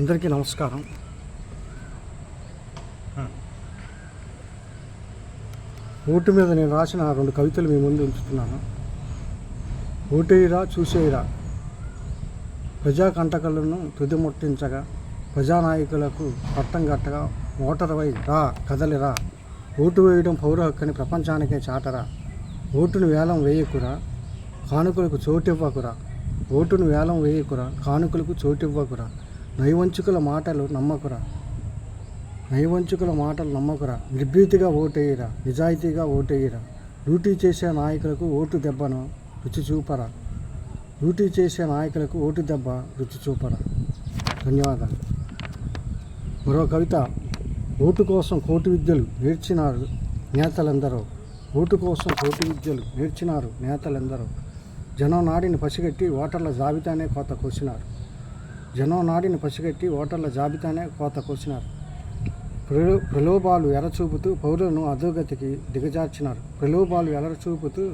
అందరికీ నమస్కారం. ఓటు మీద నేను రాసిన రెండు కవితలు మీ ముందు ఉంచుతున్నాను. ఓటేయిరా చూసేయిరా. ప్రజా కంటకలను తుదిముట్టించగా ప్రజానాయకులకు పట్టం కట్టగా ఓటరువై రా కదలిరా. ఓటు వేయడం పౌర హక్కుని ప్రపంచానికే చాటరా. ఓటును వేలం వేయకురా కానుకలకు చోటివ్వకురా. ఓటును వేలం వేయకురా కానుకలకు చోటివ్వకురా. నైవంచుకుల మాటలు నమ్మకురా. నైవంచుకుల మాటలు నమ్మకురా. నిర్భీతిగా ఓటేయిరా. నిజాయితీగా ఓటేయిరా. డ్యూటీ చేసే నాయకులకు ఓటు దెబ్బను రుచి చూపరా. డ్యూటీ చేసే నాయకులకు ఓటు దెబ్బ రుచి చూపరా. ధన్యవాదాలు. మరో కవిత ఓటు కోసం కోటి విద్యలు నేర్చినారు నేతలందరూ. ఓటు కోసం కోటి విద్యలు నేర్చినారు నేతలందరూ. జనం నాడిని పసిగట్టి ఓటర్ల జాబితానే కోత కోసినారు. జనం నాడిని పసిగట్టి ఓటర్ల జాబితానే కోత కోసినారు. ప్రలో ప్రలోభాలు ఎరచూపుతూ పౌరులను అధోగతికి దిగజార్చినారు. ప్రలోభాలు ఎరచూపుతూ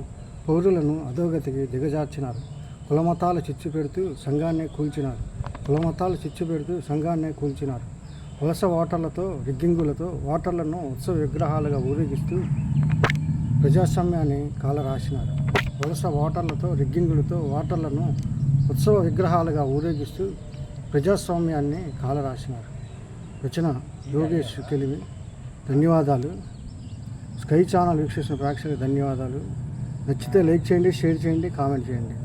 పౌరులను అధోగతికి దిగజార్చినారు. కులమతాలు చిచ్చు పెడుతూ సంఘాన్నే కూల్చినారు. కులమతాలు చిచ్చు పెడుతూ సంఘాన్నే కూల్చినారు. వలస ఓటర్లతో రిగ్గింగులతో ఓటర్లను ఉత్సవ విగ్రహాలుగా ఊరేగిస్తూ ప్రజాస్వామ్యాన్ని కాలరాసినారు. వలస ఓటర్లతో రిగ్గింగులతో ఓటర్లను ఉత్సవ విగ్రహాలుగా ఊరేగిస్తూ ప్రజాస్వామ్యాన్ని కాలరాసినారు. రచన యోగేష్ కెలివి ధన్యవాదాలు. స్కై ఛానల్ వీక్షిస్తున్న ప్రేక్షకులకు ధన్యవాదాలు. నచ్చితే లైక్ చేయండి షేర్ చేయండి కామెంట్ చేయండి.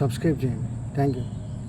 సబ్స్క్రైబ్ చేయండి. Thank you.